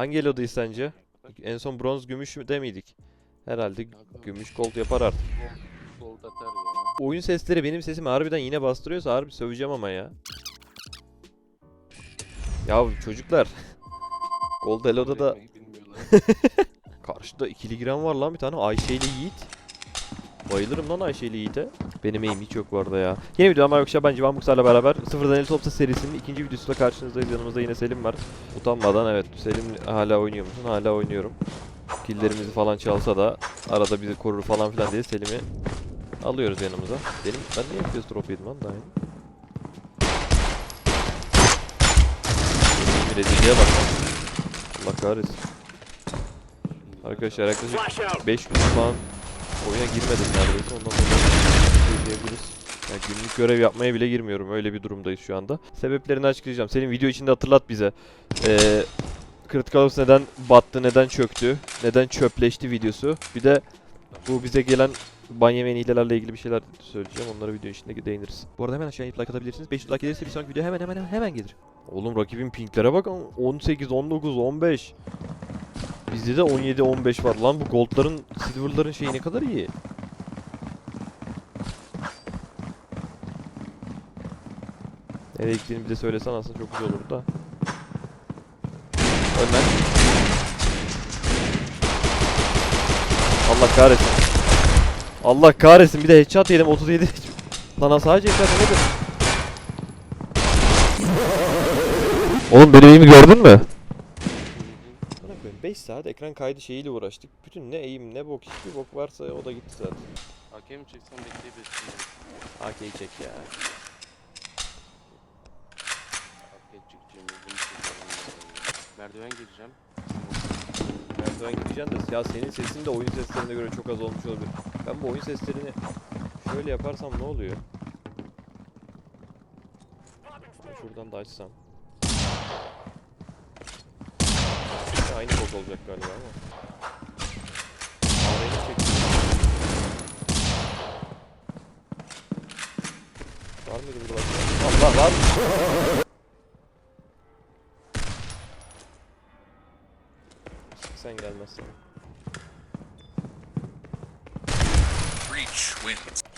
Hangi elodayız sence? En son bronz gümüş de miydik? Herhalde gümüş gold yapar artık. Gold atar ya. Oyun sesleri benim sesimi harbiden yine bastırıyorsa harbi söveceğim ama ya. Ya çocuklar. Gold Elo'da da karşıda ikili giren var lan bir tane Ayşe ile Yiğit. Bayılırım lan Ayşe ile Yiğit'e. Benim eğim hiç yok bu arada ya. Yeni videom arkadaşlar ben Civan Buksar'la beraber Sıfırdan El Topsa serisinin ikinci videosuyla karşınızdayız. Yanımızda yine Selim var. Utanmadan evet Selim hala oynuyor musun? Hala oynuyorum. Killerimizi falan çalsa da arada bizi korur falan filan diye Selim'i alıyoruz yanımıza. Benim ben niye FPS drop yedim lan daha yeni? Rezilliğe bak. Allah kahretsin. Arkadaşlar yaklaşık 5 gün falan oyuna girmedim neredeyse ondan sonra şey diyebiliriz. Yani günlük görev yapmaya bile girmiyorum. Öyle bir durumdayız şu anda. Sebeplerini açıklayacağım. Senin video içinde hatırlat bize. Ee, Critical Ops neden battı, neden çöktü, neden çöpleşti videosu. Bir de bu bize gelen ban yemeyen hilelerle ilgili bir şeyler söyleyeceğim. Onlara video içinde değiniriz. Bu arada hemen aşağıya like atabilirsiniz. 500 like gelirse bir sonraki video hemen hemen hemen, hemen gelir. Oğlum rakibin pinklere bak 18, 19, 15. Bizde de 17, 15 var. Lan bu goldların, silverların şeyi ne kadar iyi. Nereye gittiğini bir de söylesen aslında çok güzel olur da. Ölmez. Allah kahretsin. Allah kahretsin bir de headshot yedim 37. Lan sadece headshot yemedim. Oğlum benim eğimi gördün mü? 5 saat ekran kaydı şeyiyle uğraştık. Bütün ne eğim ne bok hiçbir bok varsa o da gitti zaten. Hakem çeksen bekleyebilirsin. AK'yi çek ya. Merdiven gireceğim. Merdiven gideceksin de ya senin sesin de oyun seslerine göre çok az olmuş olabilir. Ben bu oyun seslerini şöyle yaparsam ne oluyor? Şuradan da açsam. Aynı bok olacak galiba ama. Var mıydı burada? Allah var. Sen gelmezsen.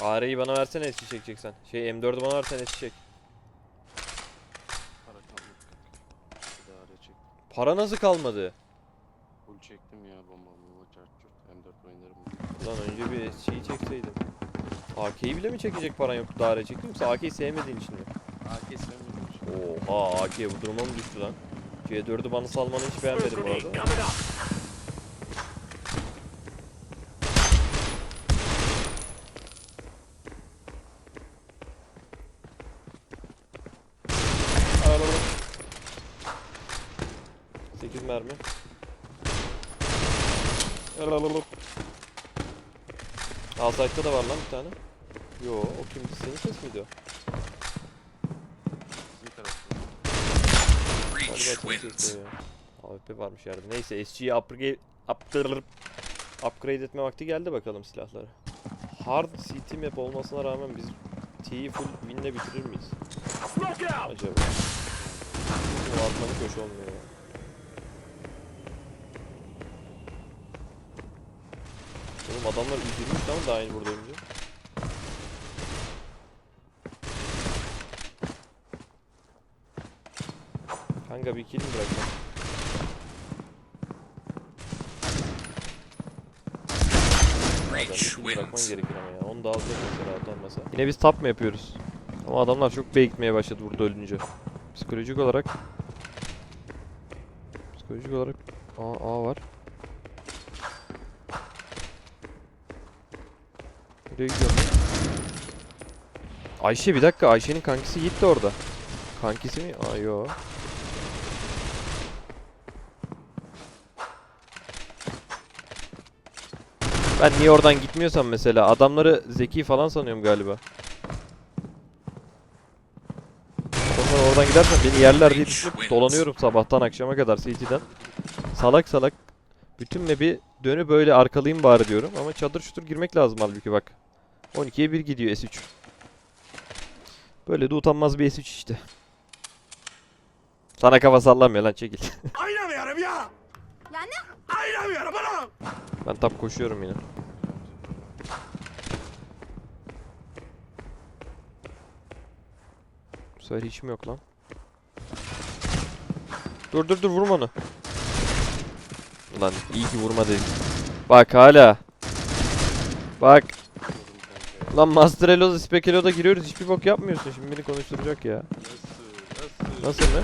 AR'yi bana versene eski çekeceksen. Şey M4'ü bana versene eski çek. Para kalmadı. Bir çek. Para nasıl kalmadı? Full çektim ya bomba bomba çarp çurt. M4 oynarım. Lan önce bir SC'yi çekseydin. AK'yi bile mi çekecek paran yoktu daha ara çektin yoksa AK'yi sevmediğin için mi? AK sevmiyorum. Oha AK bu duruma mı düştü lan? C4'ü bana salmanı hiç beğenmedim bu arada. Alsayt'ta da var lan bir tane. Yo o kimdi? Senin ses miydi o? Galiba senin wins. sesi ya. AWP varmış yerde. Neyse SG'yi upgrade, upgrade, upgrade etme vakti geldi bakalım silahları. Hard CT map olmasına rağmen biz T'yi full win'le bitirir miyiz? Acaba. Bu atmanı hoş olmuyor ya. Oğlum adamlar üzülmüş lan daha yeni burada önce. Kanka bir kill mi? Adam kill bırakman gerekir ama ya. Onu da alacak mesela atanmasa. Yine biz tap mı yapıyoruz? Ama adamlar çok gitmeye başladı burada ölünce. Psikolojik olarak Psikolojik olarak A, A var. Nereye gidiyorum lan? Ayşe bir dakika Ayşe'nin kankisi Yiğit de orada. Kankisi mi? Aa yo. Ben niye oradan gitmiyorsam mesela adamları zeki falan sanıyorum galiba. Adamlar oradan gidersen beni yerler diye düşünüp dolanıyorum sabahtan akşama kadar CT'den. Salak salak bütün map'i dönüp böyle arkalayayım bari diyorum ama çadır şutur girmek lazım halbuki bak. 12'ye 1 gidiyor S3. Böyle de utanmaz bir S3 işte. Sana kafa sallamıyor lan çekil. Oynamıyorum ya. Ben tap koşuyorum yine. Bu sefer hiç mi yok lan? Dur dur dur vurma onu. Ulan iyi ki vurma dedim. Bak hala. Bak. Lan Master Elo'da Spekelo'da giriyoruz hiçbir bok yapmıyorsun. Şimdi beni konuşturacak ya. Nasıl? Ne?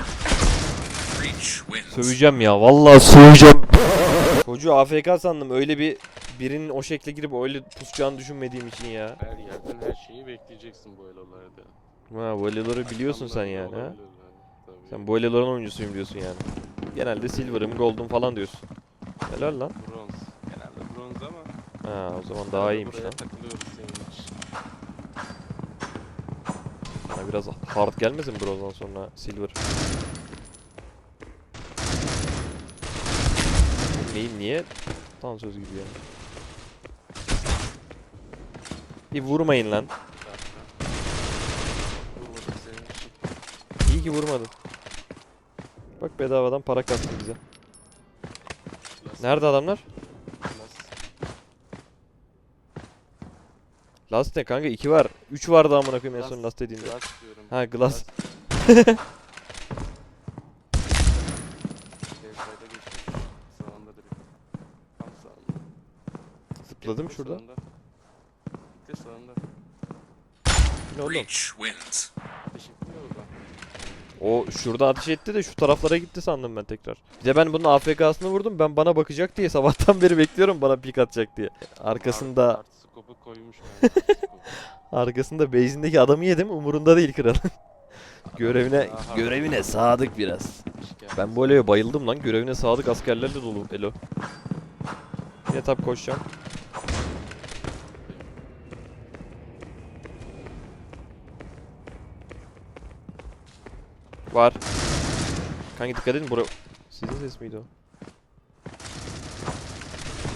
Söveceğim ya vallahi söveceğim. Çocuğu AFK sandım öyle bir birinin o şekle girip öyle pusacağını düşünmediğim için ya. Her yerden her şeyi bekleyeceksin bu elolarda. Ha bu eleleri biliyorsun sen yani ha. Sen bu elelerin oyuncusuyum diyorsun yani. Genelde silver'ım, gold'um falan diyorsun. Helal lan. Bronz. Genelde bronz ama. Ha o zaman daha iyiymiş lan. takılıyoruz senin için. Biraz hard gelmesin bronzdan sonra silver. Neyim niye? Tam söz gibi yani. Bir vurmayın lan. İyi ki vurmadın. Bak bedavadan para kastı bize. Nerede adamlar? Last ne kanka? 2 var. 3 vardı amına koyayım en son last dediğinde. Glass diyorum. Ha glass. Devsayda geçmiş. Sağında direkt. Tam sağında. Zıpladım şurada. sağında. Sağında. Ne oğlum? Breach wins. Teşekkür ederim. O şurada ateş etti de şu taraflara gitti sandım ben tekrar. Bir de ben bunun AFK'sını vurdum. Ben bana bakacak diye sabahtan beri bekliyorum bana pik atacak diye. Arkasında Skopu koymuş. yani, arkasında base'indeki adamı yedim. Umurunda değil kral. görevine görevine sadık biraz. Ben bu Elo'ya bayıldım lan. Görevine sadık askerlerle dolu Elo. Yine tap koşacağım. Var. Kanka dikkat edin bura... Sizin ses miydi o?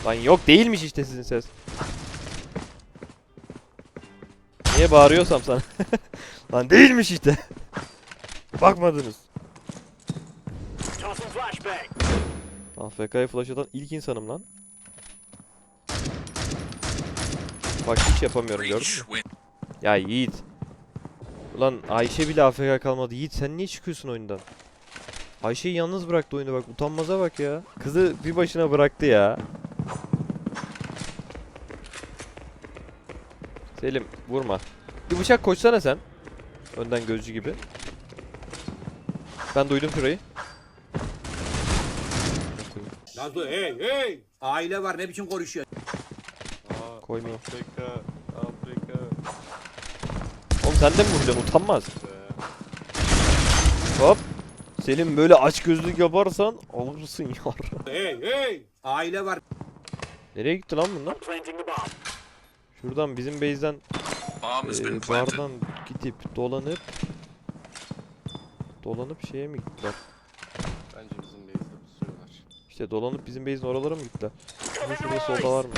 Lan yok değilmiş işte sizin ses. Niye bağırıyorsam sana? Lan değilmiş işte. Bakmadınız. AFK'ya flash atan ilk insanım lan. Bak hiç yapamıyorum gördün mü? Ya Yiğit. Ulan Ayşe bile AFK kalmadı. Yiğit sen niye çıkıyorsun oyundan? Ayşe'yi yalnız bıraktı oyunu bak. Utanmaza bak ya. Kızı bir başına bıraktı ya. Selim vurma. Bir bıçak koşsana sen. Önden gözcü gibi. Ben duydum şurayı. Nazo hey hey. Aile var ne biçim konuşuyor? Aa, Koymuyor. Afrika. Afrika. Oğlum sen de mi vuracaksın? Utanmaz. Be. Hop. Selim böyle aç gözlük yaparsan alırsın yar. Hey hey. Aile var. Nereye gitti lan bunlar? Şuradan bizim base'den e, bardan gidip dolanıp dolanıp şeye mi gittiler? Bence bizim base'de pusuyorlar. İşte dolanıp bizim base'in oralara mı gittiler? Ama şurada solda var mı?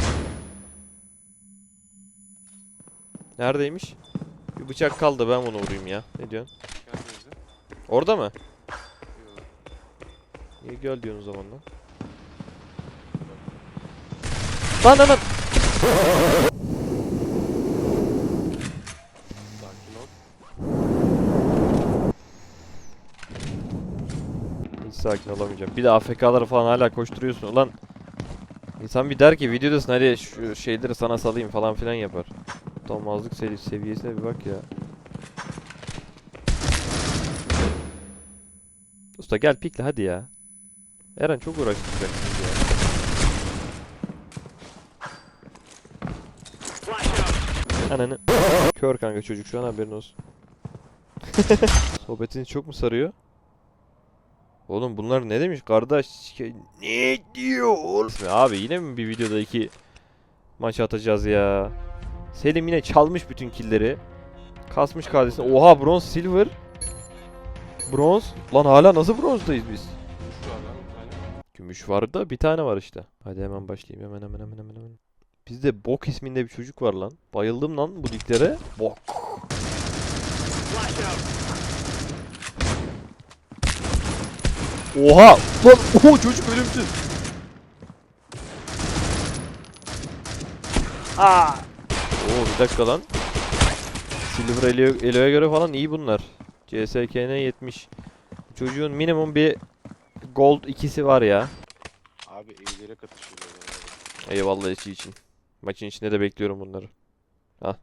Neredeymiş? Bir bıçak kaldı ben bunu vurayım ya. Ne diyorsun? Orada mı? İyi gel diyorsun o zaman lan. Lan lan lan! Sakin ol. Hiç sakin olamayacağım. Bir de AFK'ları falan hala koşturuyorsun. Ulan insan bir der ki videodasın hadi şu şeyleri sana salayım falan filan yapar. Utanmazlık sevi- seviyesine bir bak ya. Usta gel pikle hadi ya. Eren çok uğraştıracaksınız ya. Ananı. Kör kanka çocuk şu an haberin olsun. Sohbetiniz çok mu sarıyor? Oğlum bunlar ne demiş kardeş? Ne diyor oğlum? Abi yine mi bir videoda iki maç atacağız ya? Selim yine çalmış bütün killleri. Kasmış kardeşini. Oha bronz silver. Bronz. Lan hala nasıl bronzdayız biz? Gümüş var da bir tane var işte. Hadi hemen başlayayım hemen hemen hemen hemen hemen. Bizde Bok isminde bir çocuk var lan. Bayıldım lan bu liglere. Bok. Oha! Lan oho çocuk ölümsüz. Aa. Oo bir dakika lan. Silver Elo'ya göre falan iyi bunlar. CSKN 70. Çocuğun minimum bir gold ikisi var ya. Abi evlere katışıyorlar. Eyvallah içi için. Maçın içinde de bekliyorum bunları. Hah.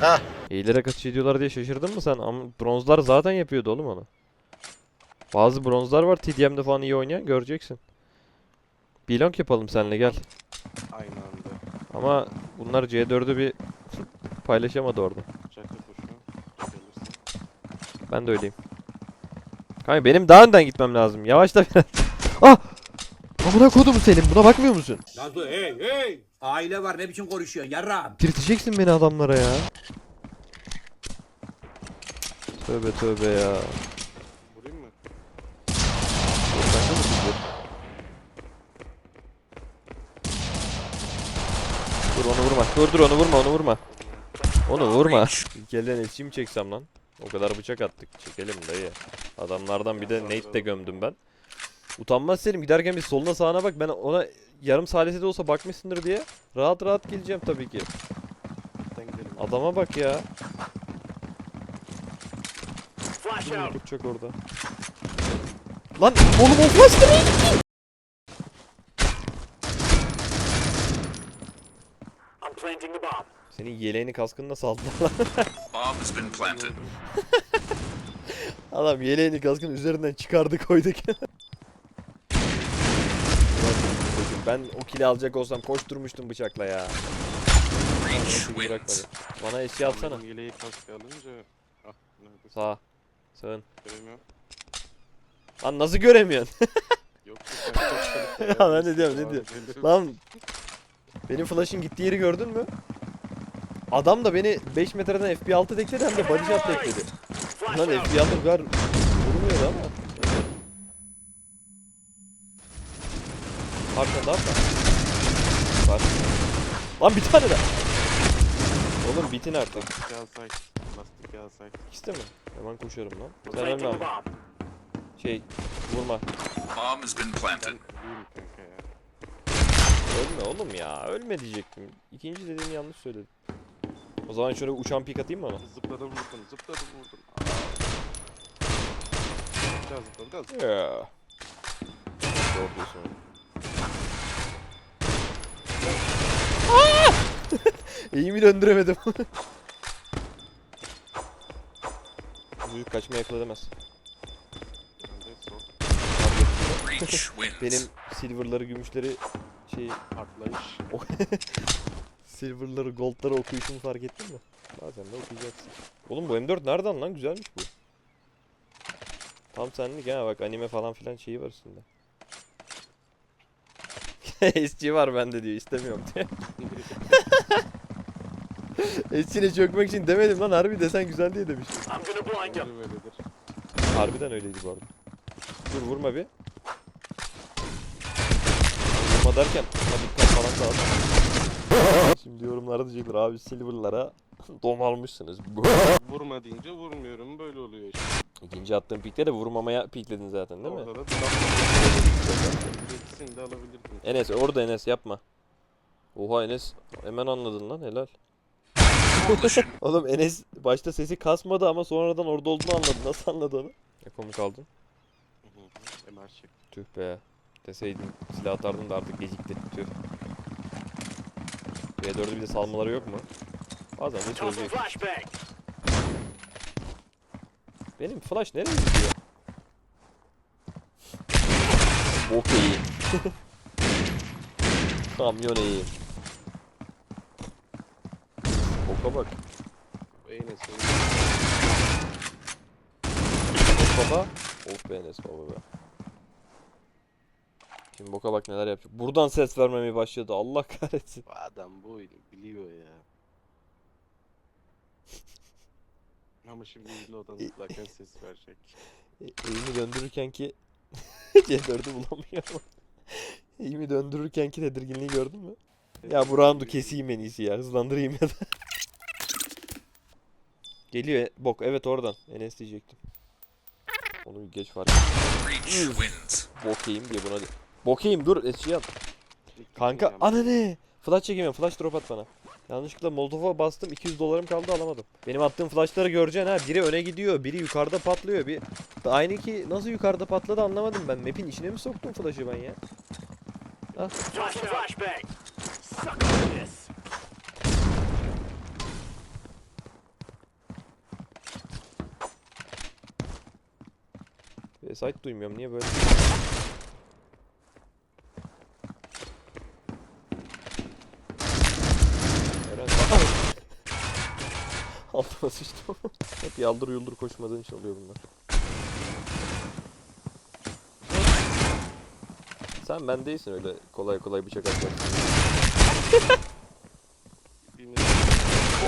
Hah. Eğilerek atış ediyorlar diye şaşırdın mı sen? Ama bronzlar zaten yapıyordu oğlum onu. Bazı bronzlar var TDM'de falan iyi oynayan göreceksin. Bilong yapalım seninle gel. Aynı anda. Ama bunlar C4'ü bir paylaşamadı orada. Çakı kuşu. Gelirsin. Ben de öyleyim. Kanka benim daha önden gitmem lazım. Yavaşla biraz. ah! Amına kodum senin. Buna bakmıyor musun? Nazlı hey hey. Aile var ne biçim konuşuyorsun yarram. Tirteceksin beni adamlara ya. Tövbe tövbe ya. Vurayım mı? Sen de mi tutuyorsun? Dur onu vurma. Dur onu vurma onu vurma. Onu vurma. İlk elden elçi mi çeksem lan? O kadar bıçak attık. Çekelim dayı. Adamlardan bir de Nate de gömdüm ben. Utanmaz Selim giderken bir soluna sağına bak. Ben ona yarım salise de olsa bakmışsındır diye. Rahat rahat geleceğim tabii ki. Adama bak ya. Kim Tutacak orada. Lan oğlum o flash nereye gitti? Senin yeleğini kaskını nasıl aldılar lan? Bomb has been planted. Adam yeleğini kaskın üzerinden çıkardı koydu kenara. Ulan çocuğum, Ben o kili alacak olsam koşturmuştum bıçakla ya. Bırakmadı. Bana eşya atsana. Yeleği kaskı alınca... Ah nerede? Sağ. Sağın. Göremiyorum. Lan nasıl göremiyorsun? Yok yok ben çok çalıştım Ya ben de diyorum, ne Abi, diyor? benim- Lan benim flash'ın gittiği yeri gördün mü? Adam da beni 5 metreden FP6 tekledi hem de body shot tekledi. Lan FP6 bu kadar vurmuyordu ama. Daha Var. Lan bir tane daha. Oğlum bitin artık. Lastik. İkisi de mi? Hemen koşuyorum lan. Sen ölme. Şey vurma. Bomb has been planted. kanka ya. Ölme oğlum ya. Ölme diyecektim. İkinci dediğini yanlış söyledim. O zaman şöyle uçan pik atayım mı ona? Zıpladım vurdum, zıpladım vurdum. Aa. Zıpladım, biraz Ya. Doğru diyorsun. İyi mi döndüremedim? Çocuk kaçmaya akıl edemez. zıpladım. Benim silverları, gümüşleri şey Patlayış. silverları, goldları okuyuşumu fark ettin mi? Bazen de okuyacaksın. Oğlum bu M4 nereden lan? Güzelmiş bu. Tam senlik ha bak anime falan filan şeyi var üstünde. SG var bende diyor istemiyorum diyor. SG'ne çökmek için demedim lan harbi desen güzel diye demiştim. Harbiden öyleydi bu arada. Dur vurma bir. Vurma derken hadi dikkat falan dağıt. Şimdi yorumlarda diyecekler abi silverlara dom almışsınız. Vurma deyince vurmuyorum, böyle oluyor işte. İkinci attığın pikte de vurmamaya pikledin zaten değil mi? Orada da İkisini de alabilirdim. Enes orada Enes yapma. Oha Enes hemen anladın lan helal. Oğlum Enes başta sesi kasmadı ama sonradan orada olduğunu anladı. Nasıl anladı onu? Eko mu kaldın? Hı hı. MR çek. Tüh be. Deseydin silah atardın da artık gecikti. Tüh. B4'ü bir de salmaları yok mu? Bazen de çözecek. Benim flash nereye gidiyor? Bok iyi. Kamyon iyi. Boka bak. Enes baba. Of be Enes baba be. Şimdi boka bak neler yapacak. Buradan ses vermemeye başladı. Allah kahretsin. Bu adam bu oyunu biliyor ya. Ama şimdi Reload'dan zıplarken ses verecek. E, Eğimi döndürürken ki C4'ü bulamıyorum. Eğimi döndürürken ki tedirginliği gördün mü? Ya bu roundu keseyim en iyisi ya. Hızlandırayım ya da. Geliyor e- bok. Evet oradan. Enes diyecektim. Onu bir geç fark. breach wins. Bokeyim diye buna. Bokeyim dur eşya at. İlk Kanka ana ne? Flash çekemiyorum. Flash drop at bana. Yanlışlıkla Molotov'a bastım 200 dolarım kaldı alamadım. Benim attığım flashları göreceksin ha. Biri öne gidiyor, biri yukarıda patlıyor. Bir aynı ki nasıl yukarıda patladı anlamadım ben. Map'in içine mi soktum flash'ı ben ya? E, site duymuyorum niye böyle? Eren Altıma sıçtım. Hep yaldır yuldur koşmadığın için oluyor bunlar. Sen ben değilsin öyle kolay kolay bıçak. Bilmiyorum.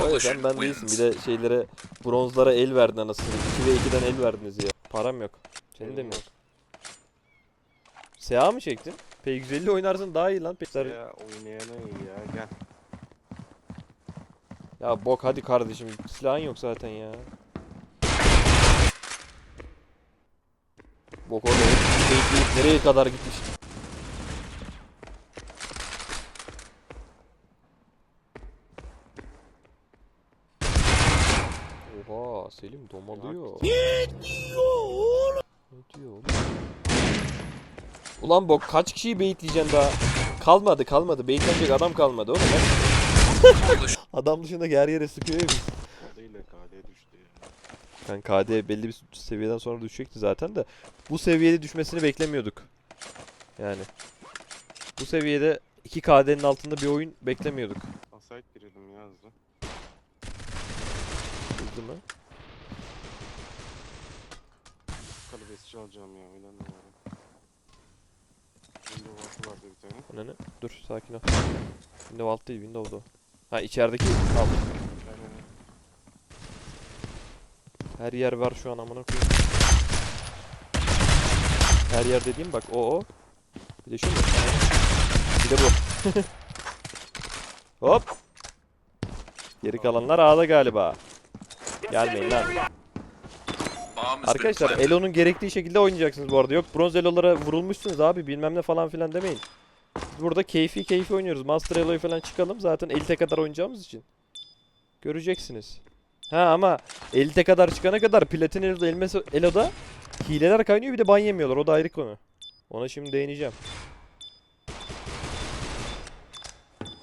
Öyle sen ben değilsin. Bir de şeylere bronzlara el verdin anasını. 2 ve 2'den el verdiniz ya. Param yok. Senin de mi yok? SA mı çektin? P150 oynarsın daha iyi lan. Ya oynayana iyi ya gel. Ya bok hadi kardeşim. Silahın yok zaten ya. Bok orada bekleyip nereye kadar gitmiş. Oha Selim domalıyor. Ne diyor oğlum? Ne diyor oğlum? Ulan bok kaç kişiyi beyitleyeceksin daha? Kalmadı kalmadı. Beyitlenecek adam kalmadı oğlum. Adam dışında her yere sıkıyor ya biz. KD düştü ya. Yani KD belli bir seviyeden sonra düşecekti zaten de bu seviyede düşmesini beklemiyorduk. Yani bu seviyede 2 KD'nin altında bir oyun beklemiyorduk. Asayt girelim ya hızlı. Hızlı mı? Kalibesçi alacağım ya oynanmıyorum. Windows altı vardı bir tane. O ne ne? Dur sakin ol. Windows alt değil Windows'da. Ha içerideki. Yani Her yer var şu an amına koyayım. Her yer dediğim bak o o. Bir de şu mu? Bir de bu. Hop. Geri kalanlar A'da galiba. Gelmeyin lan. Arkadaşlar. Elo'nun gerektiği şekilde oynayacaksınız bu arada. Yok bronz Elo'lara vurulmuşsunuz abi bilmem ne falan filan demeyin. Biz burada keyfi keyfi oynuyoruz. Master Elo'yu falan çıkalım zaten elite kadar oynayacağımız için. Göreceksiniz. Ha ama elite kadar çıkana kadar Platin Elo'da, Elmes- Elo'da hileler kaynıyor bir de ban yemiyorlar. O da ayrı konu. Ona şimdi değineceğim.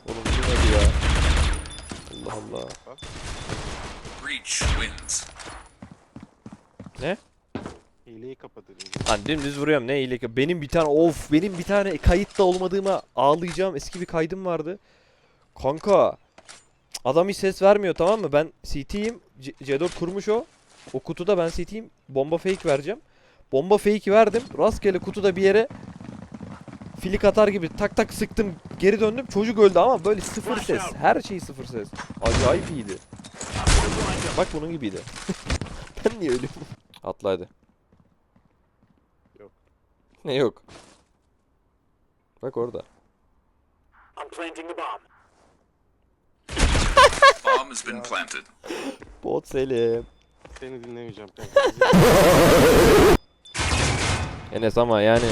Oğlum bu ne ya? Allah Allah. Breach wins. Hileyi kapatırım. Lan dümdüz vuruyorum ne iyiylik. Benim bir tane of benim bir tane kayıtta olmadığıma ağlayacağım eski bir kaydım vardı. Kanka adam hiç ses vermiyor tamam mı? Ben CT'yim. C- C4 kurmuş o. O kutuda ben CT'yim. Bomba fake vereceğim. Bomba fake verdim. Rastgele kutuda bir yere filik atar gibi tak tak sıktım. Geri döndüm. Çocuk öldü ama böyle sıfır ses. Her şey sıfır ses. Acayip iyiydi. Bak bunun gibiydi. ben niye ölüyorum? Atla hadi. Ne yok? Bak orada. Bomb has been planted. Bot Selim. Seni dinlemeyeceğim kanka. Enes ama yani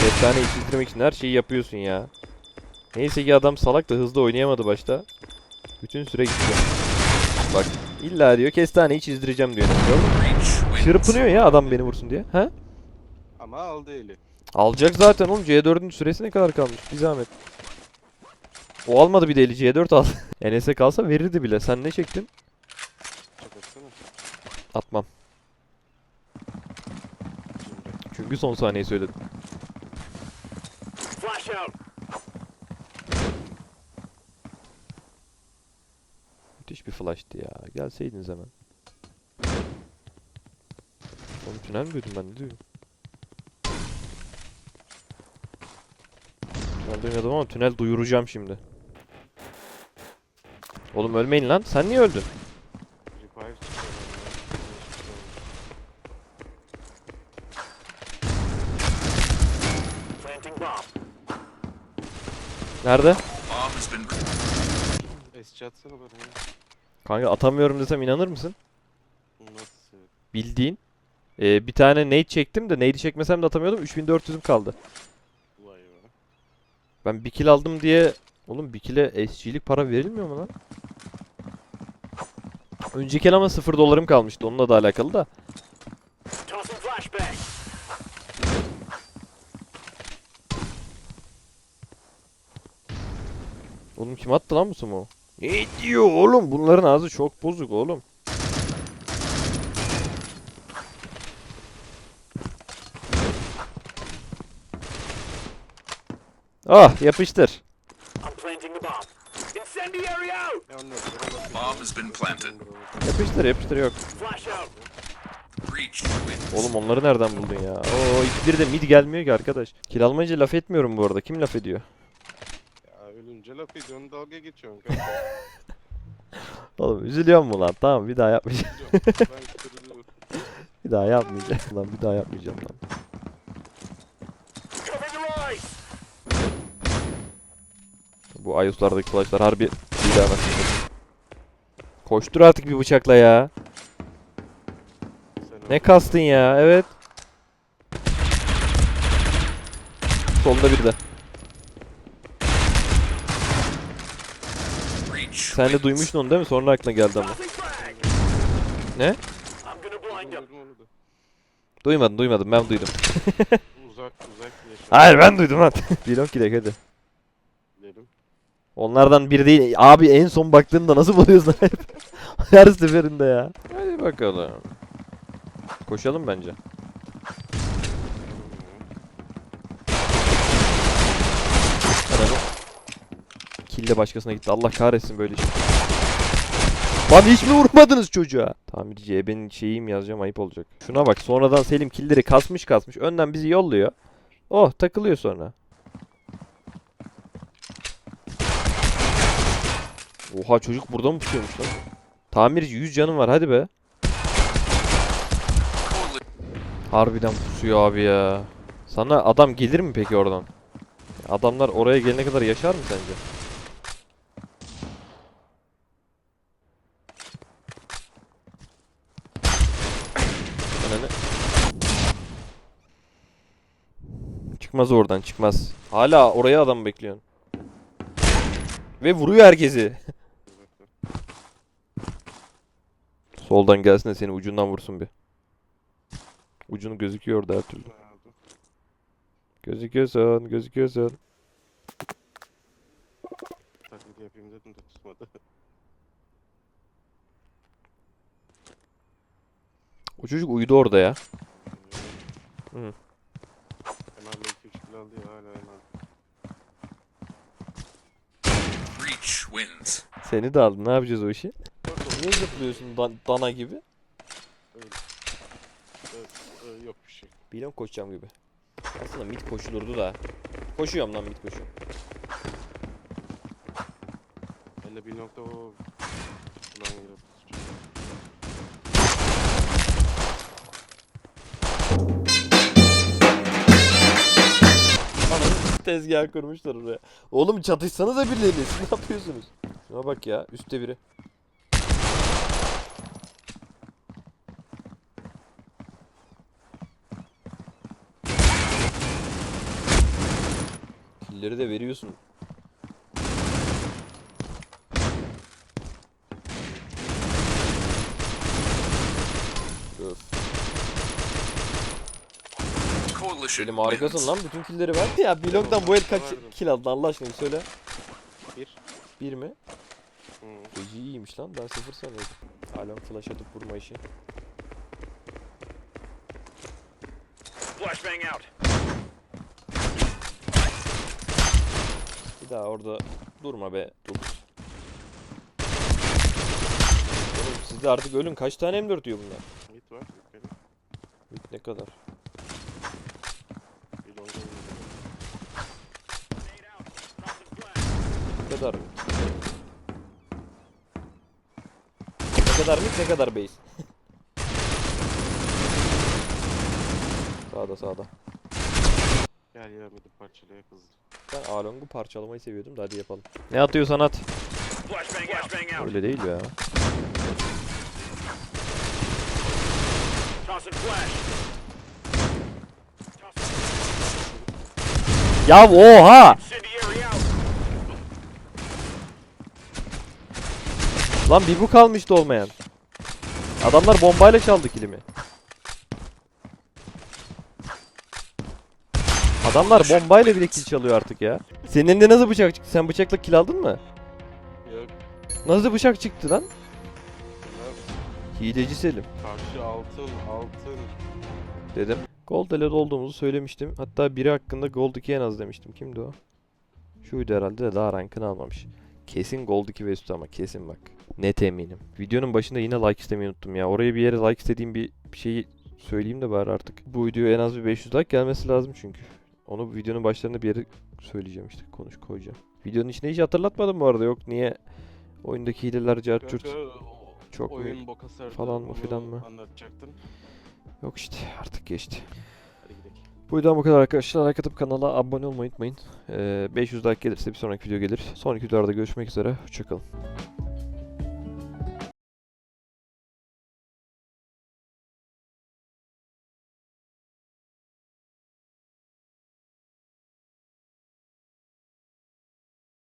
kestaneyi çizdirmek için her şeyi yapıyorsun ya. Neyse ki adam salak da hızlı oynayamadı başta. Bütün süre gitti. Bak illa diyor kestaneyi çizdireceğim diyor. Gördün mü? Çırpınıyor ya adam beni vursun diye. He? Ama aldı eli. Alacak zaten oğlum C4'ün süresi ne kadar kalmış? Bir zahmet. O almadı bir de eli C4 aldı. Enes'e kalsa verirdi bile. Sen ne çektin? Atmam. Çünkü son saniyeyi söyledim. Müthiş bir flash'tı ya. Gelseydiniz hemen. Oğlum tünel mi duydum ben ne diyorum? Tünel duymadım ama tünel duyuracağım şimdi. Oğlum ölmeyin lan. Sen niye öldün? Nerede? Atsana bana. Kanka atamıyorum desem inanır mısın? Nasıl? Bildiğin. Ee, bir tane nade çektim de nade'i çekmesem de atamıyordum. 3400'üm kaldı. Ben bir kill aldım diye... Oğlum bir kill'e SG'lik para verilmiyor mu lan? Önceki el ama 0 dolarım kalmıştı. Onunla da alakalı da. Oğlum kim attı lan bu sumo? Ne diyor oğlum? Bunların ağzı çok bozuk oğlum. Ah yapıştır. Bomb. Has been planted. Yapıştır yapıştır yok. Oğlum onları nereden buldun ya? Oo ikili de mid gelmiyor ki arkadaş. Kill almayınca laf etmiyorum bu arada. Kim laf ediyor? Ya ölünce laf ediyorsun dalga geçiyorsun kanka. Oğlum üzülüyor mu lan? Tamam bir daha yapmayacağım. bir daha yapmayacağım lan. Bir daha yapmayacağım lan. Bu Ayus'lardaki flashlar harbi bir daha nasıl Koştur artık bir bıçakla ya. Sen Ne kastın ya? Evet. Solda bir de. Sen de duymuştun onu değil mi? Sonra aklına geldi ama. Ne? Duymadın duymadım ben duydum. Uzak uzak yaşa. Hayır ben duydum lan. Bilon gidek hadi. Onlardan biri değil. Abi en son baktığında nasıl buluyorsun hep? Her seferinde ya. Hadi bakalım. Koşalım bence. Ananı. Kill de başkasına gitti. Allah kahretsin böyle şey. Lan hiç mi vurmadınız çocuğa? Tamirci ebenin şeyiyim yazacağım ayıp olacak. Şuna bak sonradan Selim killleri kasmış kasmış. Önden bizi yolluyor. Oh takılıyor sonra. Oha çocuk burada mı pusuyormuş lan? Tamirci 100 canım var hadi be. Harbiden pusuyor abi ya. Sana adam gelir mi peki oradan? Adamlar oraya gelene kadar yaşar mı sence? Ananı. Çıkmaz oradan çıkmaz. Hala oraya adam bekliyorsun. Ve vuruyor herkesi. Soldan gelsin de seni ucundan vursun bir. Ucunu gözüküyor orada her türlü. Gözüküyorsun, gözüküyorsun. Taklit yapayım dedim de tutmadı. O çocuk uyudu orada ya. Hı. Emel'le 2-3 kill aldı ya hala wins. Seni de aldı. Ne yapacağız o işi? Niye zıplıyorsun dan- dana gibi? Ee, yok bir şey. Bilmem koşacağım gibi. Aslında mid koşulurdu da. Koşuyorum lan mid koşuyorum. Elle bir nokta o. Tezgah kurmuşlar oraya. Oğlum çatışsanıza birileri. Siz ne yapıyorsunuz? Şuna bak ya. Üstte biri. Killeri de veriyorsun. Öf. Selim harikasın lan bütün killleri ver. Ya Bilong'dan bu el kaç kill aldın Allah aşkına bir söyle. Bir. Bir mi? Hı. Gece iyiymiş lan ben sıfır sanıyordum. Hala flash atıp vurma işi. Flashbang out. Daha orada durma be. Dur. Oğlum siz de artık ölün. Kaç tane M4 diyor bunlar? Hit var. Yukarı. Mid ne kadar? Bir. Ne kadar mid? Ne kadar mid ne kadar base? sağda sağda. Gel ya midi parçalaya kızdı. Ben Along'u parçalamayı seviyordum da hadi yapalım. Ne atıyorsan at. Öyle değil ya. Ya oha! Lan bir bu kalmıştı olmayan. Adamlar bombayla çaldı kilimi. Adamlar bombayla bile kill çalıyor artık ya. Senin elinde nasıl bıçak çıktı? Sen bıçakla kill aldın mı? Yok. Nasıl bıçak çıktı lan? Hileci Selim. Karşı altın altın. dedim. Gold Alert olduğumuzu söylemiştim. Hatta biri hakkında Gold 2 en az demiştim. Kimdi o? Şuydu herhalde de daha rankını almamış. Kesin Gold 2 ve üstü ama kesin bak. Net eminim. Videonun başında yine like istemeyi unuttum ya. Oraya bir yere like istediğim bir şeyi söyleyeyim de bari artık. Bu videoya en az bir 500 like gelmesi lazım çünkü. Onu videonun başlarında bir yere söyleyeceğim işte. Konuş koyacağım. Videonun içinde hiç hatırlatmadım bu arada. Yok niye oyundaki hileler cart curt. Kanka, Çok mu- oyun boka sardı. falan mı filan mı? Anlatacaktın. Yok işte artık geçti. Bu videodan bu kadar arkadaşlar. Like atıp kanala abone olmayı unutmayın. Ee, 500 like gelirse bir sonraki video gelir. Sonraki videolarda görüşmek üzere. Hoşçakalın.